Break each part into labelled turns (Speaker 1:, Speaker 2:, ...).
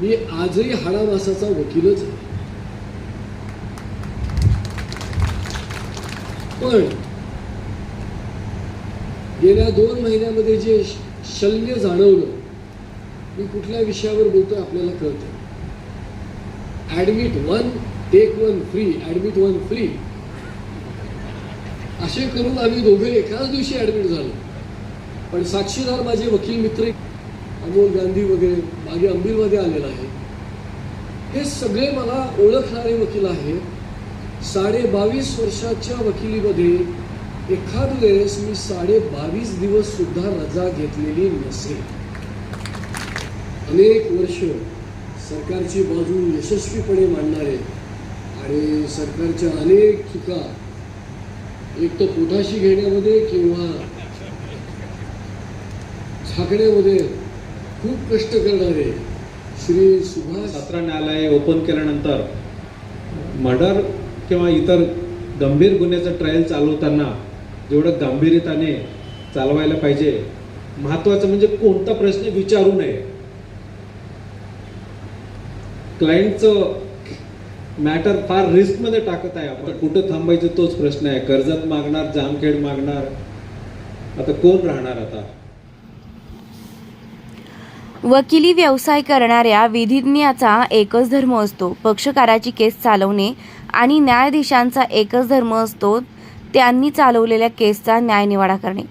Speaker 1: मी आजही हाडामासाचा वकीलच आहे. पण गेल्या दोन महिन्यामध्ये जे शल्य जाणवलं मी कुठल्या विषयावर बोलतोय आपल्याला कळतं. Admit one take one free admit one free असे करून आम्ही दोघे एकाच दिवशी ऍडमिट झालो. पण साक्षीदार माझे वकील मित्र अमोल गांधी वगैरे मागे अंबिलमध्ये आलेला आहे. हे सगळे मला ओळखणारे वकील आहेत. साडे बावीस वर्षाच्या वकिलीमध्ये एखाद वेळेस मी साडे बावीस दिवस सुद्धा रजा घेतलेली नसेल. अनेक वर्ष सरकारची बाजू यशस्वीपणे मांडणारे आणि सरकारच्या अनेक चुका एक तर पोटाशी घेण्यामध्ये किंवा झाकण्यामध्ये खूप कष्ट करणारे श्री सुभाष
Speaker 2: सत्र न्यायालय ओपन केल्यानंतर मर्डर किंवा इतर गंभीर गुन्ह्याचं ट्रायल चालवताना जेवढं गांभीर्यताने चालवायला पाहिजे महत्त्वाचं म्हणजे कोणता प्रश्न विचारू नये. क्लायंटचं मॅटर फार रिस्कमध्ये टाकत आहे आपण. कुठं थांबायचं तोच प्रश्न आहे. कर्जत मागणार जामखेड मागणार. आता कोण राहणार आता?
Speaker 3: वकिली व्यवसाय करणाऱ्या विधिज्ञाचा एकच धर्म असतो. पक्षकाराची केस चालवणे आणि न्यायाधीशांचा एकच धर्म असतो त्यांनी चालवलेल्या केसचा न्यायनिवाडा करणे.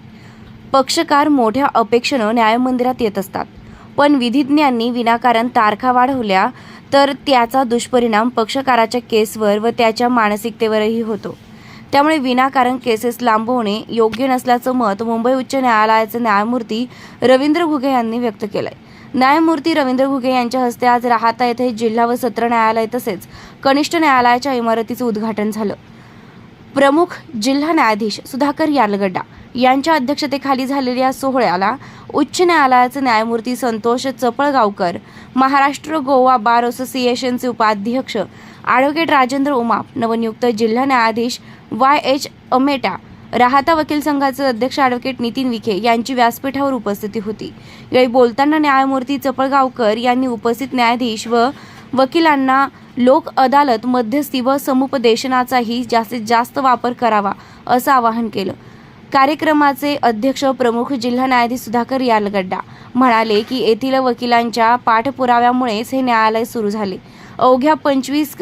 Speaker 3: पक्षकार मोठ्या अपेक्षेनं न्यायमंदिरात येत असतात. पण विधिज्ञांनी विनाकारण तारखा वाढवल्या तर त्याचा दुष्परिणाम पक्षकाराच्या केसवर व त्याच्या मानसिकतेवरही होतो. त्यामुळे विनाकारण केसेस लांबवणे योग्य नसल्याचं मत मुंबई उच्च न्यायालयाचे न्यायमूर्ती रवींद्र घुगे यांनी व्यक्त केलं आहे न्यायमूर्ती रवींद्र घुगे यांच्या हस्ते आज राहता येथे जिल्हा व सत्र न्यायालय तसेच कनिष्ठ न्यायालयाच्या इमारतीचं उद्घाटन झालं. प्रमुख जिल्हा न्यायाधीश सुधाकर यालगड्डा यांच्या अध्यक्षतेखाली झालेल्या सोहळ्याला उच्च न्यायालयाचे न्यायमूर्ती संतोष चपळगावकर महाराष्ट्र गोवा बार असोसिएशनचे उपाध्यक्ष ॲडव्होकेट राजेंद्र उमाप नवनियुक्त जिल्हा न्यायाधीश वाय एच अमेटा राहता वकील संघाचे अध्यक्ष ॲडव्होकेट नितीन विखे यांची व्यासपीठावर उपस्थिती होती. यावेळी बोलताना न्यायमूर्ती चपळगावकर यांनी उपस्थित न्यायाधीश व वकिलांना लोक अदालत मध्यस्थी व समुपदेशनाचाही जास्तीत जास्त वापर करावा असं आवाहन केलं. कार्यक्रमाचे अध्यक्ष प्रमुख जिल्हा न्यायाधीश सुधाकर यालगड्डा म्हणाले की येथील वकिलांच्या पाठपुराव्यामुळेच हे न्यायालय सुरू झाले. अवघ्या पंचवीस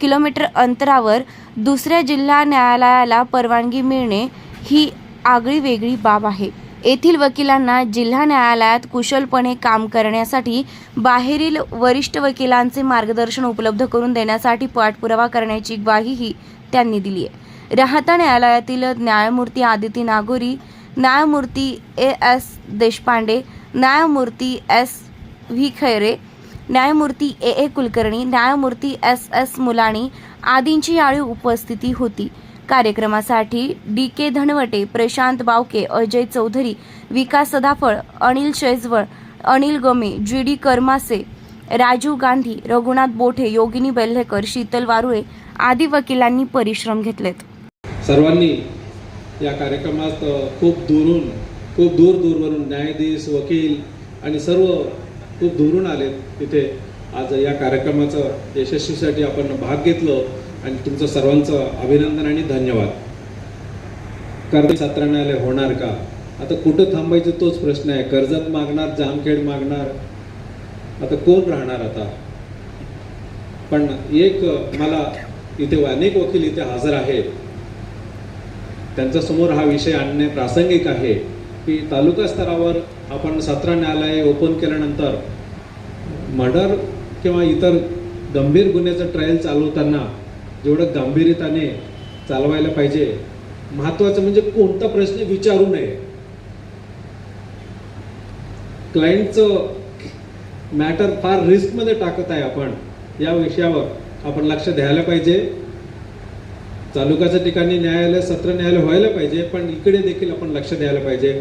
Speaker 3: किलोमीटर अंतरावर दुसऱ्या जिल्हा न्यायालयाला परवानगी मिळणे ही आगळी वेगळी बाब आहे. येथील वकिलांना जिल्हा न्यायालयात कुशलपणे काम करण्यासाठी बाहेरील वरिष्ठ वकिलांचे मार्गदर्शन उपलब्ध करून देण्यासाठी पाठपुरावा करण्याची ग्वाहीही त्यांनी दिली आहे. राहता न्यायालयातील न्यायमूर्ती आदिती नागोरी न्यायमूर्ती ए एस देशपांडे न्यायमूर्ती एस व्ही खैरे न्यायमूर्ती ए. ए. कुलकर्णी न्यायमूर्ती एस. एस. मुलाणी आदींची यावेळी उपस्थिती होती. कार्यक्रमासाठी D. K. Dhanwate Prashant Bawke Ajay Chaudhari Vikas Sadaphal Anil Shejwal Anil Game G. D. Karmase Rajiv Gandhi Raghunath Bothe Yogini Belhekar Sheetal Warule आदी वकिलांनी परिश्रम घेतलेत.
Speaker 2: सर्वांनी या कार्यक्रमात खूप दुरून खूप दूर दूरवरून न्यायाधीश वकील आणि सर्व खूप दुरून आलेत. तिथे आज या कार्यक्रमाचं यशस्वीसाठी आपण भाग घेतलं आणि तुमचं सर्वांचं अभिनंदन आणि धन्यवाद. कर्ज सत्र होणार का? आता कुठं थांबायचं तोच प्रश्न आहे. कर्जत मागणार जामखेड मागणार. आता कोण राहणार आता? पण एक मला इथे अनेक वकील इथे हजर आहेत. त्यांच्यासमोर हा विषय आणणे प्रासंगिक आहे. की तालुका स्तरावर आपण सत्र न्यायालय ओपन केल्यानंतर मर्डर किंवा इतर गंभीर गुन्ह्याचं ट्रायल चालवताना जेवढं गांभीर्यताने चालवायला पाहिजे महत्त्वाचं म्हणजे कोणता प्रश्न विचारू नये. क्लायंटचं मॅटर फार रिस्कमध्ये टाकत आहे आपण. या विषयावर आपण लक्ष द्यायला पाहिजे. तालुक्याच्या ठिकाणी न्यायालय सत्र न्यायालय व्हायला पाहिजे पण इकडे देखील आपण लक्ष द्यायला पाहिजे.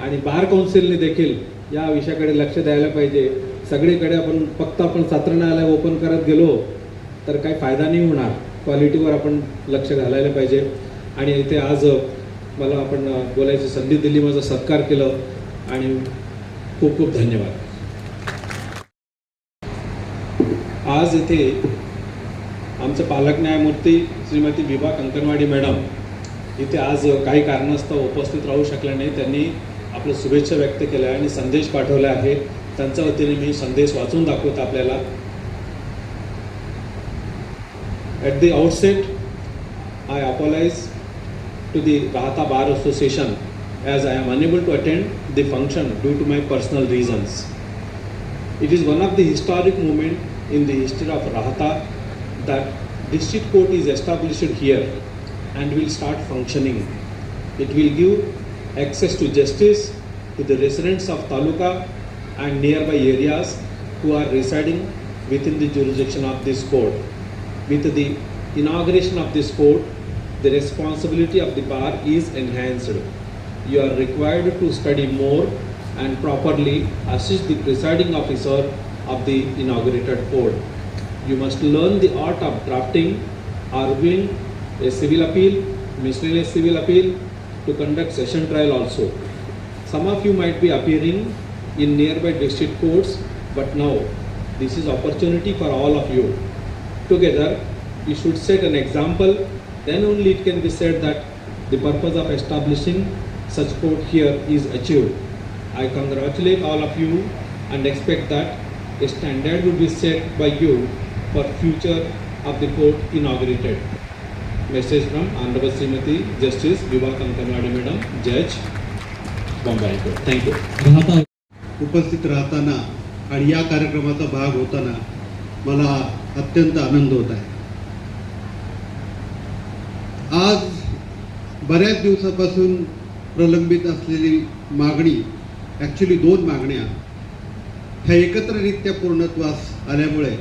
Speaker 2: आणि बार कौन्सिलने देखील या विषयाकडे लक्ष द्यायला पाहिजे. सगळीकडे आपण फक्त आपण सत्र न्यायालय ओपन करत गेलो तर काही फायदा नाही होणार. क्वालिटीवर आपण लक्ष घालायला पाहिजे. आणि इथे आज मला आपण बोलायची संधी दिली माझा सत्कार केलं आणि खूप खूप धन्यवाद. आज इथे आमचं पालक न्यायमूर्ती श्रीमती विभा कंकणवाडी मॅडम इथे आज काही कारणास्तव उपस्थित राहू शकल्या नाही त्यांनी आपल्या शुभेच्छा व्यक्त केल्या आहे आणि संदेश पाठवले आहे. त्यांच्या वतीने मी संदेश वाचून दाखवतो आपल्याला. At the outset I apologise to the Rahata bar association as I am unable to attend the function due to my personal reasons it is one of the historic movement in the history of Rahata that district court is established here and will start functioning it will give access to justice to the residents of Taluka and nearby areas who are residing within the jurisdiction of this court. With the inauguration of this court, the responsibility of the bar is enhanced. You are required to study more and properly assist the presiding officer of the inaugurated court. You must learn the art of drafting, arguing a civil appeal, miscellaneous civil appeal, to conduct session trial also. Some of you might be appearing in nearby district courts, but now this is opportunity for all of you. Together, you should set an example, then only it can be said that the purpose of establishing such court here is achieved. I congratulate all of you and expect that a standard will be set by you for future of the court inaugurated. Message from Honorable Srimati Justice Vibha Kankanwadi Madam, Judge, Bombay Court. Thank you.
Speaker 4: राहता
Speaker 5: उपस्थित राहताना आणि या कार्यक्रमाचा भाग होताना मला अत्यंत आनंद होत आहे आज बऱ्याच दिवसापासून प्रलंबित असलेली मागणी ॲक्च्युली दोन मागण्या ह्या एकत्ररित्या पूर्णत्वास आल्यामुळे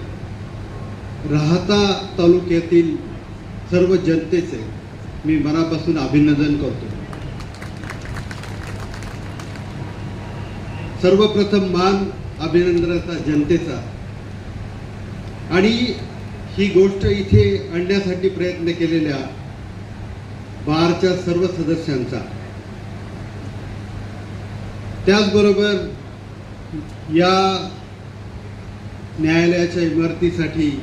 Speaker 5: राहता तालुक्यातील सर्व जनतेचे मी मनापासून अभिनंदन करतो. सर्वप्रथम मान अभिनंदनाचा जनतेचा. आणि ही गोष्ट इथे आणण्यासाठी प्रयत्न केलेल्या बारच्या सर्व सदस्यांचा. त्याचबरोबर या न्यायालयाच्या इमारतीसाठी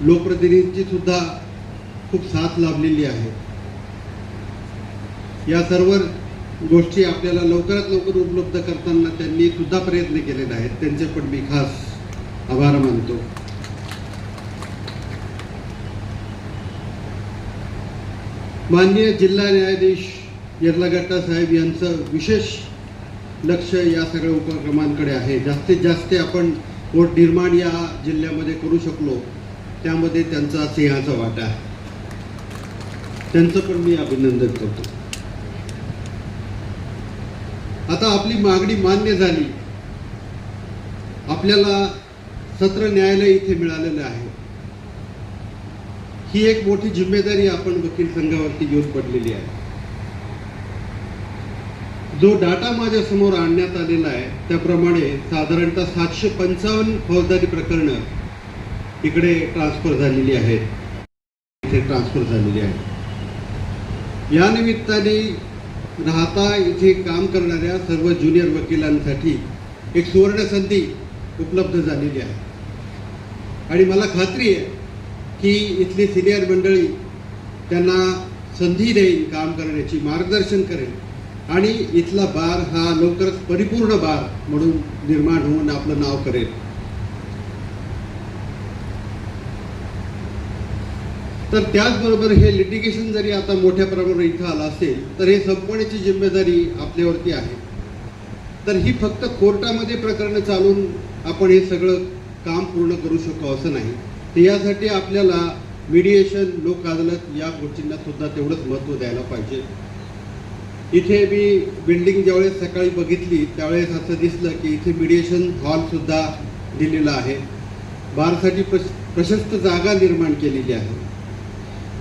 Speaker 5: लोकप्रतिनिधींची सुद्धा खूप साथ लाभलेली आहे. या सर्व गोष्टी आपल्याला लवकरात लवकर उपलब्ध करताना त्यांनी सुद्धा प्रयत्न केलेले आहेत. त्यांचे पण मी खास आभार मानतो. माननीय जिल्हा न्यायाधीश यर्लगट्टा साहेब यांचं विशेष लक्ष या सगळ्या उपक्रमांकडे आहे. जास्तीत जास्त आपण कोर्ट निर्माण या जिल्ह्यामध्ये करू शकलो त्यामध्ये त्यांचा सिंहाचा वाटा आहे. त्यांचं पण मी अभिनंदन करतो. आता आपली मागणी मान्य झाली. आपल्याला सत्र न्यायालय इथे मिळालेलं आहे. ही एक मोठी जिम्मेदारी आपण वकील संघावरती घेऊन पडलेली आहे. जो डाटा माझ्यासमोर आणण्यात आलेला आहे त्याप्रमाणे साधारणतः सातशे पंचावन्न फौजदारी प्रकरणं इकडे ट्रान्सफर झालेली आहेत. इथे ट्रान्सफर झालेली आहेत. या निमित्ताने राहता इथे काम करणाऱ्या सर्व ज्युनियर वकिलांसाठी एक सुवर्ण संधी उपलब्ध झालेली आहे. आणि मला खात्री आहे की इथली सिनियर मंडळी त्यांना संधी देईल काम करण्याची मार्गदर्शन करेल आणि इथला बार हा लवकरच परिपूर्ण बार म्हणून निर्माण होऊन आपलं नाव करेल. तर त्याचबरोबर हे लिटिगेशन जरी आता मोठ्या प्रमाणावर इथं आलं असेल तर हे संपवण्याची जिम्मेदारी आपल्यावरती आहे. तर ही फक्त कोर्टामध्ये प्रकरणं चालून आपण हे सगळं काम पूर्ण करू शकू असं नाही. तर यासाठी आपल्याला मीडिएशन लोक अदालत या गोष्टींना सुद्धा तेवढंच महत्त्व द्यायला पाहिजे. इथे मी बिल्डिंग ज्यावेळेस सकाळी बघितली त्यावेळेस असं दिसलं की इथे मीडिएशन हॉलसुद्धा दिलेला आहे. बारसाठी प्रश प्रशस्त जागा निर्माण केलेली आहे.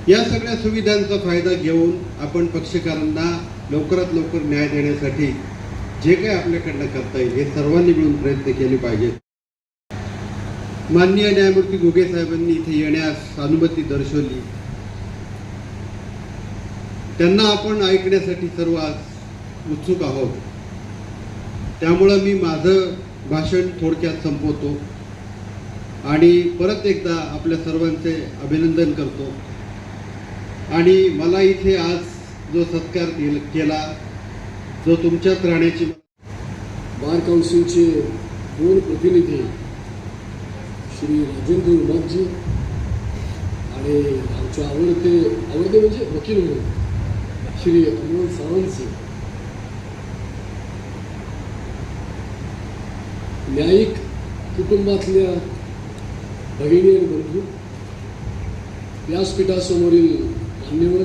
Speaker 5: या सगळ्या सुविधांचा फायदा घेऊन आपण पक्षकारांना लवकरात लवकर न्याय देण्यासाठी जे काही आपल्याकडनं करता येईल हे सर्वांनी मिळून प्रयत्न केले पाहिजेत. माननीय न्यायमूर्ती घुगे साहेबांनी इथे येण्यास अनुमती दर्शवली. त्यांना आपण ऐकण्यासाठी सर्व आज उत्सुक आहोत. त्यामुळं मी माझं भाषण थोडक्यात संपवतो आणि परत एकदा आपल्या सर्वांचे अभिनंदन करतो. आणि मला इथे आज जो सत्कार केल- केला जो तुमच्यात राहण्याची
Speaker 1: बार काउन्सिलचे दोन प्रतिनिधी श्री राजेंद्र उमापजी आणि आमचे आवडते आवडते म्हणजे वकील म्हणून श्री अमोल सावंतजी. न्यायिक कुटुंबातल्या भगिनी आणि बंधू व्यासपीठासमोरील मान्यवर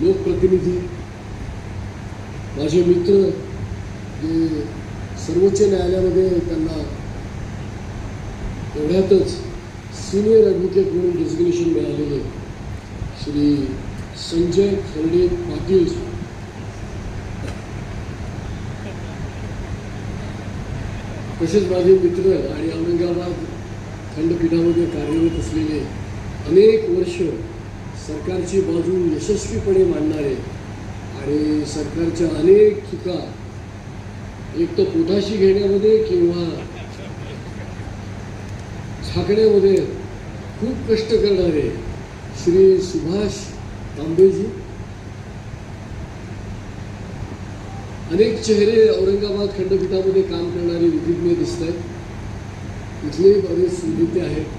Speaker 1: लोकप्रतिनिधी माझे मित्र जे सर्वोच्च न्यायालयामध्ये त्यांना एवढ्यातच सिनियर ॲडव्होकेट म्हणून डेजिग्नेशन मिळालेले श्री संजय खर्डे पाटील तसेच माझे मित्र आणि औरंगाबाद खंडपीठामध्ये कार्यरत असलेले अनेक वर्ष सरकारची बाजू यशस्वीपणे मांडणारे आणि सरकारच्या अनेक चुका एक तर पोटाशी घेण्यामध्ये किंवा झाकण्यामध्ये खूप कष्ट करणारे श्री सुभाष तांबेजी. अनेक चेहरे औरंगाबाद खंडपीठामध्ये काम करणारे विधिज्ञ दिसत आहेत इथलेही बरेच नेते आहेत.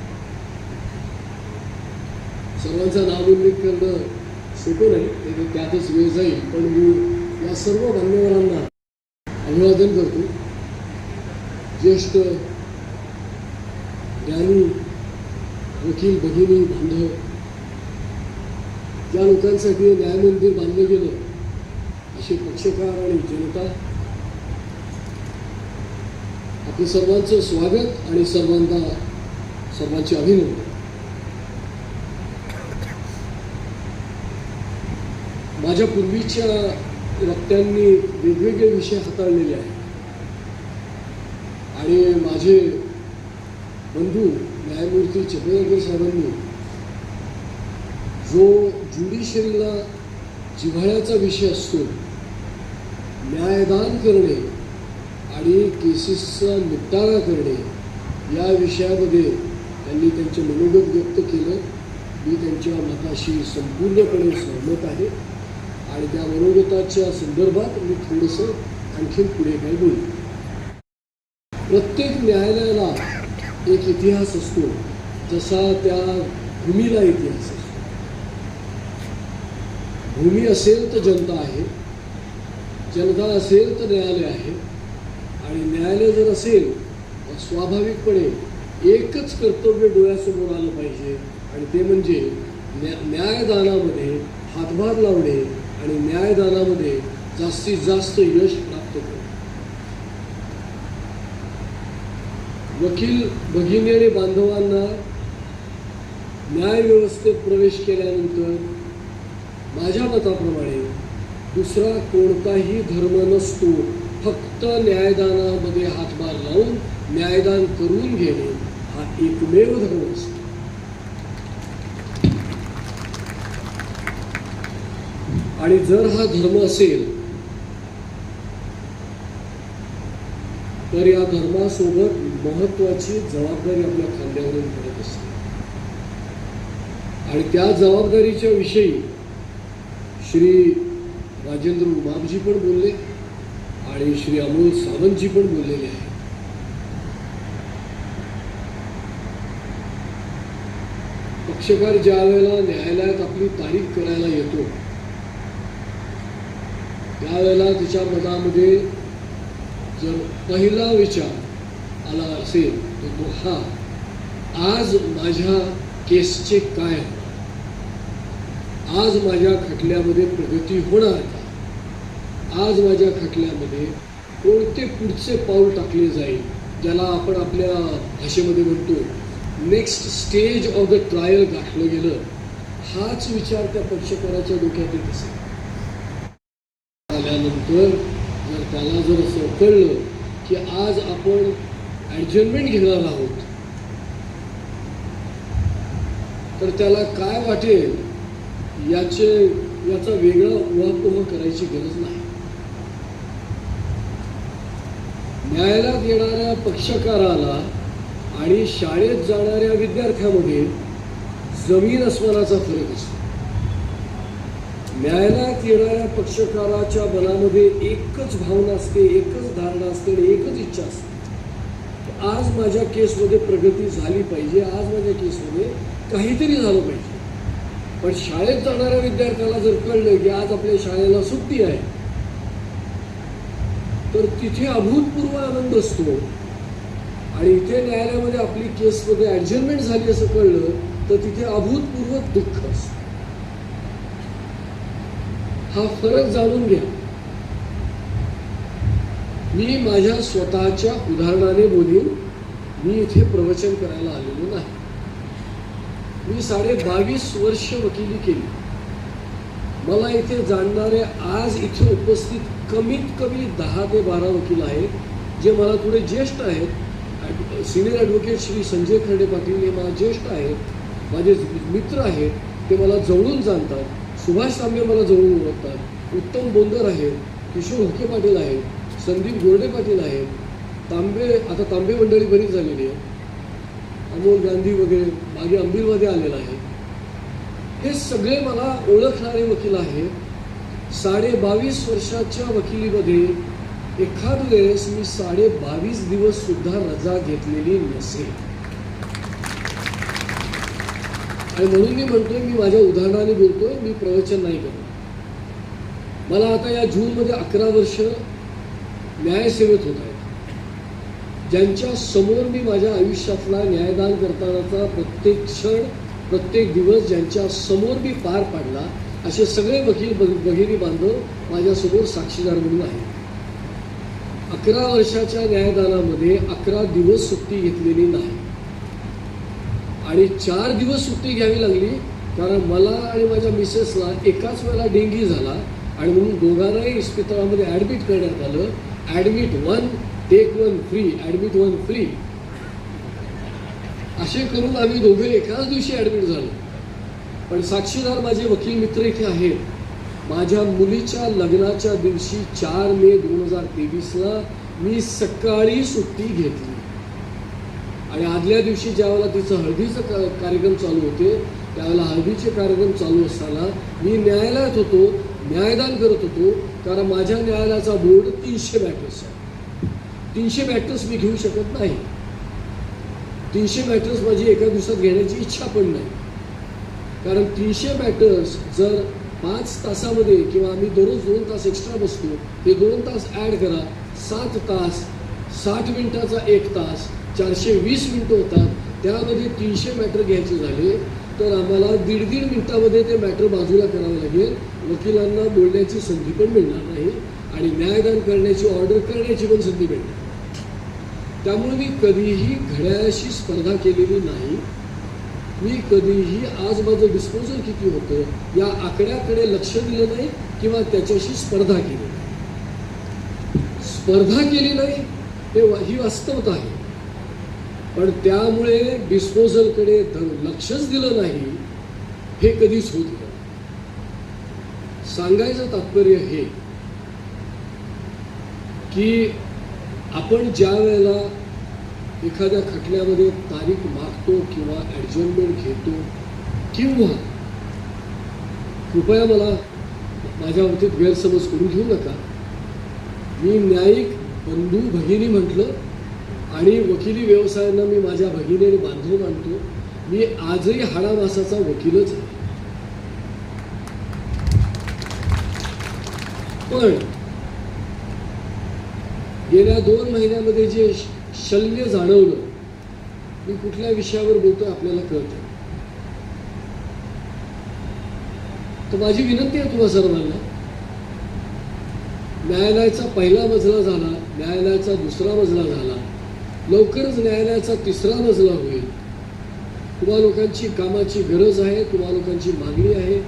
Speaker 1: सर्वांचा नाव उल्लेख करणं सोपं नाही ते त्यातच वेळ जाईल. पण मी या सर्व मान्यवरांना अभिवादन करतो. ज्येष्ठ ज्ञानी वकील भगिनी बांधव ज्या लोकांसाठी न्याय मंदिर बांधलं गेलं असे पक्षकार आणि जनता आपलं सर्वांचं स्वागत आणि सर्वांना सर्वांचे अभिनंदन. माझ्या पूर्वीच्या वक्त्यांनी वेगवेगळे विषय हाताळलेले आहेत. आणि माझे बंधू न्यायमूर्ती चंद्रनगर साहेबांनी जो ज्युडिशरीला जिव्हाळ्याचा विषय असतो न्यायदान करणे आणि केसेसचा निपटारा करणे या विषयामध्ये त्यांनी त्यांचे मनोगत व्यक्त केलं. मी त्यांच्या मताशी संपूर्णपणे सहमत आहे. आणि त्या मनोगताच्या संदर्भात मी थोडंसं आणखीन पुढे काय बोलू प्रत्येक न्यायालयाला एक इतिहास असतो जसा त्या भूमीला इतिहास असतो. भूमी असेल तर जनता आहे जनता असेल तर न्यायालय आहे आणि न्यायालय जर असेल तर स्वाभाविकपणे एकच कर्तव्य डोळ्यासमोर आलं पाहिजे आणि ते म्हणजे न्या न्यायदानामध्ये हातभार लावणे आणि न्यायदानामध्ये जास्तीत जास्त यश प्राप्त करणे वकील भगिनी आणि बांधवांना न्याय व्यवस्थेत प्रवेश केल्यानंतर माझ्या मताप्रमाणे दुसरा कोणताही धर्म नसतो फक्त न्यायदानामध्ये हातभार लावून न्यायदान करून घेणे हा एकमेव धर्म असतो. आणि जर हा धर्म असेल तर या धर्मासोबत महत्वाची जबाबदारी आपल्या खांद्यावरून पडत असते. आणि त्या जबाबदारीच्या विषयी श्री राजेंद्र उमापजी पण बोलले आणि श्री अमोल सावंतजी पण बोललेले आहेत. पक्षकार ज्या वेळेला न्यायालयात आपली तारीख करायला येतो त्यावेळेला तिच्या मनामध्ये जर पहिला विचार आला असेल तर तो हा आज माझ्या केसचे काय आज माझ्या खटल्यामध्ये प्रगती होणार का? आज माझ्या खटल्यामध्ये कोणते पुढचे पाऊल टाकले जाईल? ज्याला आपण आपल्या भाषेमध्ये म्हणतो next stage of the trial गाठलं गेलं. हाच विचार त्या पक्षकाराच्या डोक्यात येत असेल. त्यानंतर जर त्याला जर असं कळलं की आज आपण ॲडजमेंट घेणार आहोत तर त्याला काय वाटेल याचे याचा वेगळा उहापोह करायची गरज नाही. न्यायालयात येणाऱ्या पक्षकाराला आणि शाळेत जाणाऱ्या विद्यार्थ्यामध्ये जमीन अस्मानाचा फरक असतो. न्यायालयात येणाऱ्या पक्षकाराच्या मनामध्ये एकच भावना असते एकच धारणा असते आणि एकच इच्छा असते. आज माझ्या केसमध्ये प्रगती झाली पाहिजे आज माझ्या केसमध्ये काहीतरी झालं पाहिजे. पण शाळेत जाणाऱ्या विद्यार्थ्याला जर कळलं की आज आपल्या शाळेला सुट्टी आहे तर तिथे अभूतपूर्व आनंद असतो. आणि इथे न्यायालयामध्ये आपली केसमध्ये ॲडजमेंट झाली असं कळलं तर तिथे अभूतपूर्व दुःख असतं. हा फरक जाणून घ्या. मी माझ्या स्वतःच्या उदाहरणाने बोलीन मी इथे प्रवचन करायला आलेलो नाही. मी साडे बावीस वर्ष वकिली केली. मला इथे जाणणारे आज इथे उपस्थित कमीत कमी दहा ते बारा वकील आहेत जे मला थोडे ज्येष्ठ आहेत. सिनियर ॲडव्होकेट श्री संजय खर्डे पाटील हे मला ज्येष्ठ आहेत. माझे मित्र आहेत ते मला जवळून जाणतात. सुभाष तांबे मला जवळून ओळखतात. उत्तम बोंदर आहेत किशोर हुके पाटील आहेत संदीप गोरडे पाटील आहेत. तांबे आता तांबे मंडळी बरीच झालेली आहे अमोल गांधी वगैरे मागे अंबिलमध्ये आलेला आहे हे सगळे मला ओळखणारे वकील आहेत. साडे बावीस वर्षाच्या वकिलीमध्ये एखाद वेळेस मी साडे बावीस दिवस सुद्धा रजा घेतलेली नसेल. आणि म्हणून मी म्हणतोय मी माझ्या उदाहरणाने बोलतोय मी प्रवचन नाही करत. मला आता या जूनमध्ये अकरा वर्ष न्यायसेवेत होत आहेत. ज्यांच्या समोर मी माझ्या आयुष्यातला न्यायदान करतानाचा प्रत्येक क्षण प्रत्येक दिवस ज्यांच्या समोर मी पार पाडला असे सगळे वकील भग- भगिनी बांधव माझ्यासमोर साक्षीदार म्हणून आहेत. अकरा वर्षाच्या न्यायदानामध्ये अकरा दिवस सुट्टी घेतलेली नाही. आणि चार दिवस सुट्टी घ्यावी लागली कारण मला आणि माझ्या मिसेसला एकाच वेळेला डेंगी झाला आणि म्हणून दोघांनाही इस्पितळामध्ये ॲडमिट करण्यात आलं. Admit one take one free admit one free. असे करून आम्ही दोघे एकाच दिवशी ॲडमिट झालो. पण साक्षीदार माझे वकील मित्र इथे आहेत. माझ्या मुलीच्या लग्नाच्या दिवशी चार मे दोन हजार तेवीसला मी सकाळी सुट्टी घेतली. आणि आदल्या दिवशी ज्यावेळेला तिचं हळदीचं का कार्यक्रम चालू होते त्यावेळेला हळदीचे कार्यक्रम चालू असताना मी न्यायालयात होतो न्यायदान करत होतो कारण माझ्या न्यायालयाचा बोर्ड तीनशे मॅटर्स आहे. तीनशे मॅटर्स मी घेऊ शकत नाही. तीनशे मॅटर्स माझी एका दिवसात घेण्याची इच्छा पण नाही. कारण तीनशे मॅटर्स जर पाच तासामध्ये किंवा आम्ही दररोज दोन तास एक्स्ट्रा बसतो ते दोन तास ॲड करा सात तास साठ मिनिटाचा एक तास चारशे वीस मिनटं होतात. त्यामध्ये तीनशे मॅटर घ्यायचे झाले तर आम्हाला दीड दीड मिनटामध्ये ते मॅटर बाजूला करावं लागेल. वकिलांना बोलण्याची संधी पण मिळणार नाही आणि न्यायदान करण्याची ऑर्डर करण्याची पण संधी मिळणार त्यामुळे मी कधीही घड्याळाशी स्पर्धा केलेली नाही. मी कधीही आज माझं डिस्पोजल किती होतं या आकड्याकडे लक्ष दिलं नाही किंवा त्याच्याशी स्पर्धा केली नाही. स्पर्धा केली नाही हे वा- ही वास्तवता आहे. पण त्यामुळे डिस्पोजलकडे लक्षच दिलं नाही हे कधीच होत नाही. सांगायचं तात्पर्य हे की आपण ज्या वेळेला एखाद्या खटल्यामध्ये तारीख मागतो किंवा ॲडजमेंट घेतो किंवा कृपया मला माझ्या बाबतीत गैरसमज करून घेऊ नका. मी न्यायिक बंधू भगिनी म्हटलं आणि वकिली व्यवसायांना मी माझ्या भगिनीने बांधव मानतो मी आजही हाडामासाचा वकीलच आहे. पण गेल्या दोन महिन्यामध्ये जे शल्य जाणवलं मी कुठल्या विषयावर बोलतोय आपल्याला कळतं. तर माझी विनंती आहे तुम्हा सर्वांना न्यायालयाचा पहिला मजला झाला न्यायालयाचा दुसरा मजला झाला लवकरच न्यायालयाचा तिसरा मजला होईल. तुम्हा लोकांची कामाची गरज आहे तुम्हा लोकांची मागणी आहे.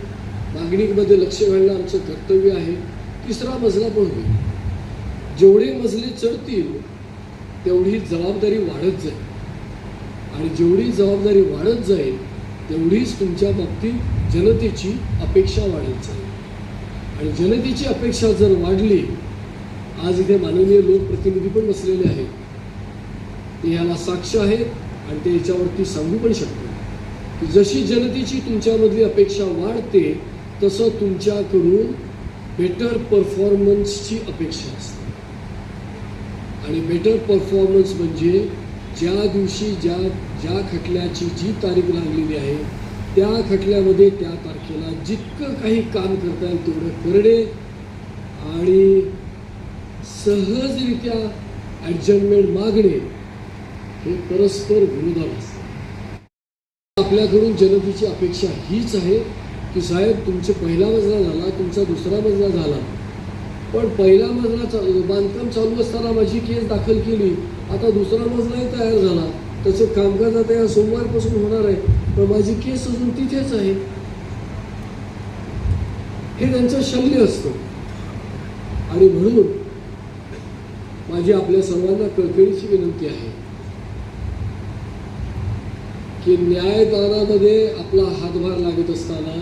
Speaker 1: मागणीमध्ये लक्ष घालणं आमचं कर्तव्य आहे. तिसरा मजला पण होईल. जेवढे मजले चढतील तेवढी जबाबदारी वाढत जाईल. आणि जेवढी जबाबदारी वाढत जाईल तेवढीच तुमच्या बाबतीत जनतेची अपेक्षा वाढत जाईल. आणि जनतेची अपेक्षा जर वाढली आज इथे माननीय लोकप्रतिनिधी पण बसलेले आहेत. ते याला साक्ष आहेत आणि ते याच्यावरती सांगू पण शकतो. की जशी जनतेची तुमच्यामधली अपेक्षा वाढते तसं तुमच्याकडून बेटर परफॉर्मन्सची अपेक्षा असते. आणि बेटर परफॉर्मन्स म्हणजे ज्या दिवशी ज्या ज्या खटल्याची जी तारीख लागलेली आहे त्या खटल्यामध्ये त्या तारखेला जितकं काही काम करता येईल तेवढं करणे आणि सहजरित्या ॲडजस्टमेंट मागणे हे परस्पर विरोधात असतं. आपल्याकडून जनतेची अपेक्षा हीच आहे की साहेब तुमचा पहिला मजला झाला तुमचा दुसरा मजला झाला. पण पहिला मजला चा बांधकाम चालू असताना माझी केस दाखल केली. आता दुसरा मजलाही तयार झाला. त्याचं कामकाज आता या सोमवारपासून होणार आहे. पण माझी केस अजून तिथेच आहे. हे त्यांचं शल्य असतं. आणि म्हणून माझी आपल्या सर्वांना कळकळीची विनंती आहे. की न्यायदानामध्ये आपला हातभार लागत असताना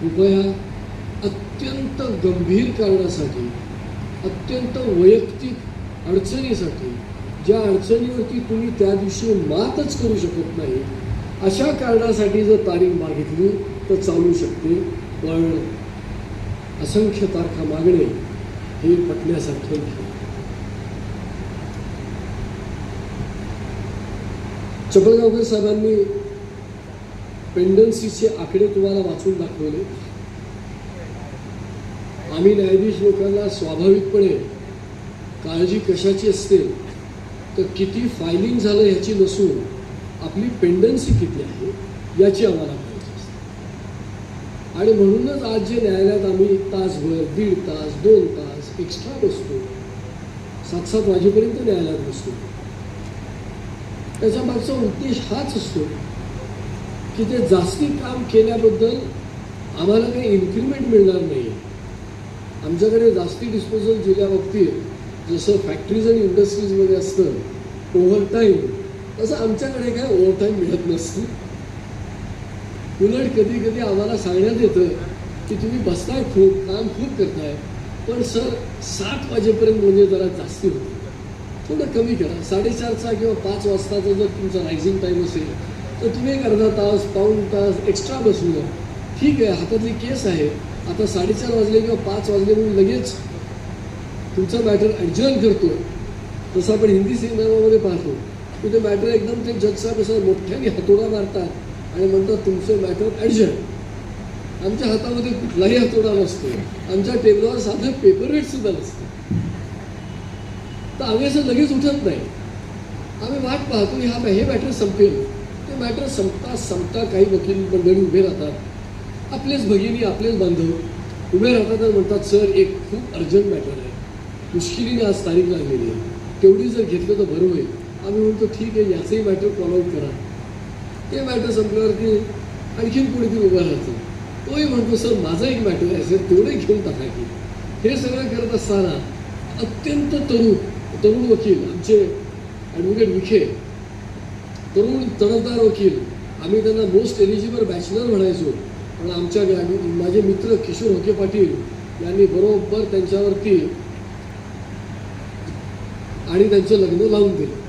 Speaker 1: कृपया अत्यंत गंभीर कारणासाठी अत्यंत वैयक्तिक अडचणीसाठी ज्या अडचणीवरती तुम्ही त्या दिवशी मातच करू शकत नाही अशा कारणासाठी जर तारीख मागितली तर चालू शकते. पण असंख्य तारखा मागणे हे पटण्यासारखे नाही चपळगावकर साहेबांनी पेंडन्सीचे आकडे तुम्हाला वाचून दाखवले. आम्ही न्यायाधीश लोकांना स्वाभाविकपणे काळजी कशाची असते तर किती फायलिंग झालं ह्याची नसून आपली पेंडन्सी किती आहे याची आम्हाला माहिती असते. आणि म्हणूनच आज जे न्यायालयात आम्ही तासभर दीड तास दोन तास एक्स्ट्रा बसतो सात सात वाजेपर्यंत न्यायालयात बसतो. त्याच्या मागचा उद्देश हाच असतो की ते जास्ती काम केल्याबद्दल आम्हाला काही इन्क्रिमेंट मिळणार नाही आमच्याकडे जास्ती डिस्पोजल दिल्याबाबतीत जसं फॅक्टरीज आणि इंडस्ट्रीजमध्ये असतं ओव्हर टाईम तसं आमच्याकडे काय ओव्हर टाईम मिळत नसतं. उलट कधी कधी आम्हाला सांगण्यात येतं की तुम्ही बसताय खूप काम खूप करताय पण सर सात वाजेपर्यंत म्हणजे जरा जास्ती होतं. थोडं कमी करा. साडेचारचा किंवा पाच वाजताचा जर तुमचा रायझिंग टाईम असेल तर तुम्ही एक अर्धा तास पाऊण तास एक्स्ट्रा बसलं ठीक आहे हातातली केस आहे. आता साडेचार वाजले किंवा पाच वाजले म्हणून लगेच तुमचा मॅटर ॲडजर्न करतो. जसं आपण हिंदी सिनेमामध्ये पाहतो. की ते मॅटर एकदम ते जज साहेब असं मोठ्याने हातोडा मारतात आणि म्हणतात तुमचं मॅटर ॲडजर्न आमच्या हातामध्ये कुठलाही हातोडा नसतो. आमच्या टेबलावर साधं पेपर वेट सुद्धा नसतं. तर आम्ही असं लगेच उठत नाही. आम्ही वाट पाहतो हा हे मॅटर संपेल. ते मॅटर संपता संपता काही वकील मंडळी उभे राहतात. आपलेच भगिनी आपलेच बांधव उभे राहतात म्हणतात सर एक खूप अर्जंट मॅटर आहे. मुश्किलीने आज तारीख लागलेली आहे. तेवढी जर घेतलं तर बरं होईल. आम्ही म्हणतो ठीक आहे याचंही मॅटर फॉलो करा. ते मॅटर संपल्यावरती आणखीन कोणीतरी उभं राहतो. तोही म्हणतो सर माझा एक मॅटर आहे सर तेवढे घेऊन टाका की. हे सगळं करत असताना अत्यंत तरुण तरुण वकील आमचे ॲडव्होकेट विखे तरुण तडफदार वकील आम्ही त्यांना मोस्ट एलिजिबल बॅचलर म्हणायचो पण आमच्या माझे मित्र किशोर होके पाटील यांनी बरोबर त्यांच्यावरती आणि त्यांचं लग्न लावून दिलं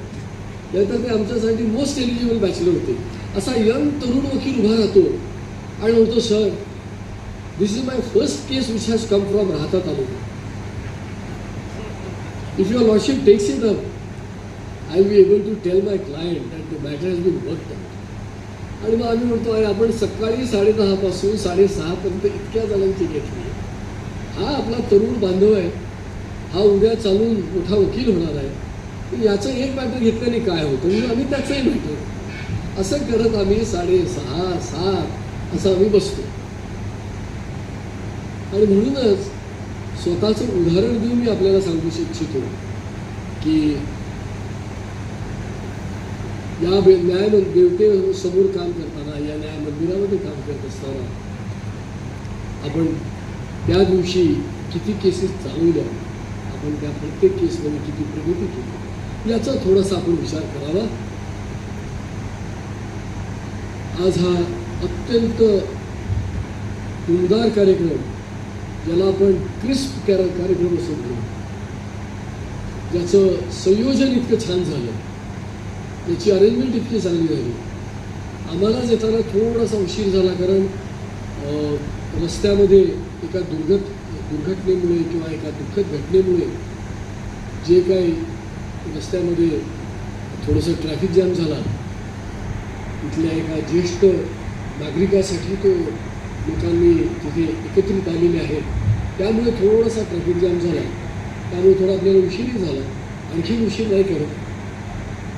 Speaker 1: नाहीतर ते आमच्यासाठी मोस्ट एलिजिबल बॅचलर होते असा यंग तरुण वकील उभा राहतो आणि म्हणतो sir this is my first case which has come from Rahata taluka If your lordship takes it up, I'll be able to tell my client that the matter has been worked out. आणि मग आम्ही म्हणतो अरे आपण सकाळी साडेदहापासून साडेसहापर्यंत इतक्या जणांची घेतली हा आपला तरुण बांधव आहे. हा उद्या चालून मोठा वकील होणार आहे. याचं एक मॅटर घेतल्याने काय होतं? म्हणजे आम्ही त्याचंही मॅटर असं करत आम्ही साडेसहा सात असं आम्ही बसतो. आणि म्हणूनच स्वतःचं उदाहरण देऊन मी आपल्याला सांगू इच्छितो की या न्याय देवते समोर काम करताना या न्याय मंदिरामध्ये काम करत असताना आपण त्या दिवशी किती केसेस चालवल्या आपण त्या प्रत्येक केसमध्ये किती प्रगती केली याचा थोडासा आपण विचार करावा. आज हा अत्यंत उमदार कार्यक्रम ज्याला आपण क्रिस्प कॅर कार्यक्रम असं म्हणू ज्याचं संयोजन इतकं छान झालं. त्याची अरेंजमेंट इतकी चांगली झाली. आम्हालाच येताना थोडासा उशीर झाला कारण रस्त्यामध्ये एका दुर्घट दुर्घटनेमुळे किंवा एका दुःखद घटनेमुळे जे काही रस्त्यामध्ये थोडंसं ट्रॅफिक जॅम झाला तिथल्या एका ज्येष्ठ नागरिकासाठी तो लोकांनी तिथे एकत्रित आलेले आहेत. त्यामुळे थोडासा ट्रॅफिक जाम झाला. त्यामुळे थोडा आपल्याला उशीरही झाला. आणखी उशीर नाही करत.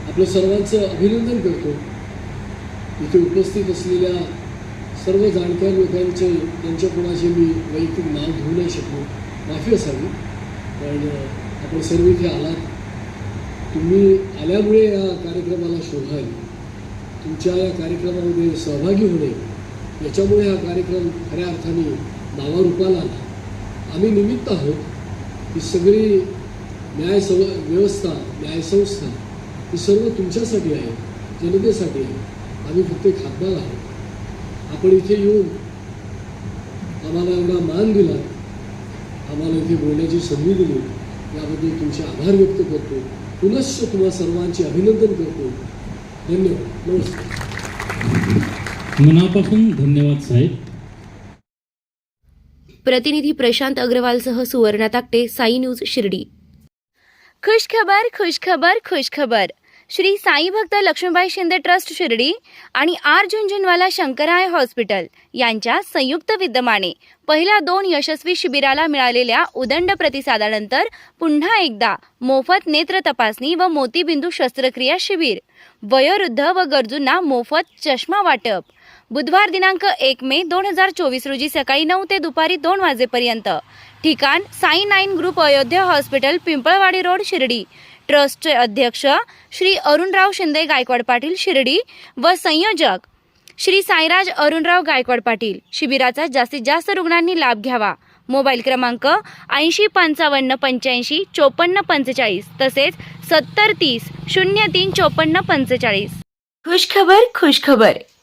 Speaker 1: आपलं सर्वांचं अभिनंदन करतो. इथे उपस्थित असलेल्या सर्व जाणकार लोकांचे त्यांच्या कोणाचे मी वैयक्तिक नाव घेऊ नाही शकलो. माफी असावी. पण आपण सर्व इथे आलात. तुम्ही आल्यामुळे या कार्यक्रमाला शोभा आली. तुमच्या या कार्यक्रमामध्ये सहभागी होणे याच्यामुळे हा कार्यक्रम खऱ्या अर्थाने नावारूपाला आला. आम्ही निमित्त आहोत ही सगळी न्याय सव व्यवस्था न्यायसंस्था ही सर्व तुमच्यासाठी आहे जनतेसाठी आहे. आम्ही फक्त खासदार आहोत. आपण इथे येऊन आम्हाला एवढा मान दिला आम्हाला इथे बोलण्याची संधी दिली याबद्दल तुमचे आभार व्यक्त करतो. पुनश्च तुम्हा सर्वांचे अभिनंदन करतो. धन्यवाद. नमस्कार.
Speaker 4: मनापासून धन्यवाद साहेब.
Speaker 3: प्रतिनिधी प्रशांत अग्रवालसह सुवर्णा ताकटे साई न्यूज शिर्डी. खुश खबर खुश खबर खुश खबर श्री साई भक्त लक्ष्मीबाई शिंदे ट्रस्ट शिर्डी आणि आर झुंझुनवाला शंकराय हॉस्पिटल यांच्या संयुक्त विद्यमाने पहिल्या दोन यशस्वी शिबिराला मिळालेल्या उदंड प्रतिसादानंतर पुन्हा एकदा मोफत नेत्र तपासणी व मोतीबिंदू शस्त्रक्रिया शिबिर वयोवृद्ध व गरजूंना मोफत चष्मा वाटप. बुधवार दिनांक एक मे दोन हजार चोवीस रोजी सकाळी नऊ ते दुपारी दोन वाजेपर्यंत. ठिकाण Sai nine group Ayodhya hospital Pimpalwadi road Shirdi. ट्रस्टचे अध्यक्ष श्री अरुणराव शिंदे गायकवाड पाटील शिर्डी व संयोजक श्री साईराज अरुणराव गायकवाड पाटील. शिबिराचा जास्तीत जास्त रुग्णांनी लाभ घ्यावा. मोबाईल क्रमांक ऐंशी पंचावन्न पंच्याऐंशी चोपन्न पंचेचाळीस तसेच सत्तर तीस शून्य तीन चोपन्न पंचेचाळीस. खुशखबर खुशखबर